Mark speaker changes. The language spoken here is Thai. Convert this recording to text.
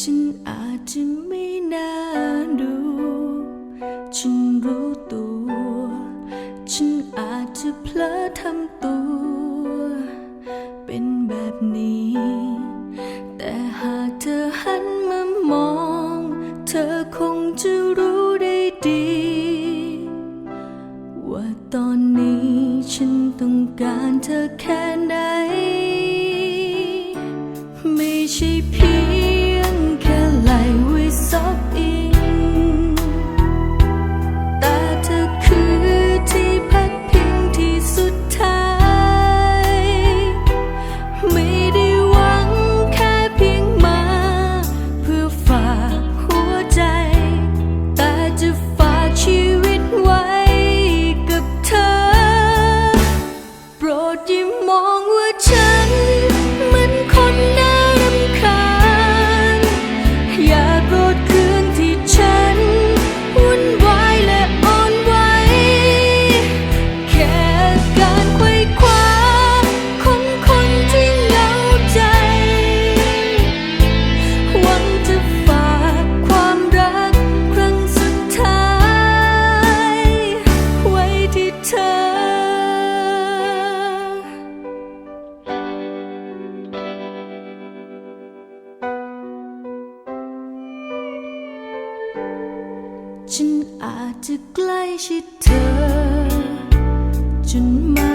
Speaker 1: ฉันอาจจะไม่น่าดู ฉันรู้ตัว ฉันอาจจะเพลอทำตัว เป็นแบบนี้ แต่หากเธอหันมามอง เธอคงจะรู้ได้ดี ว่าตอนนี้ฉันต้องการเธอแค่ไหน ไม่ใช่เพียง อง ฉันอาจจะใกล้ชิดเธอจนมา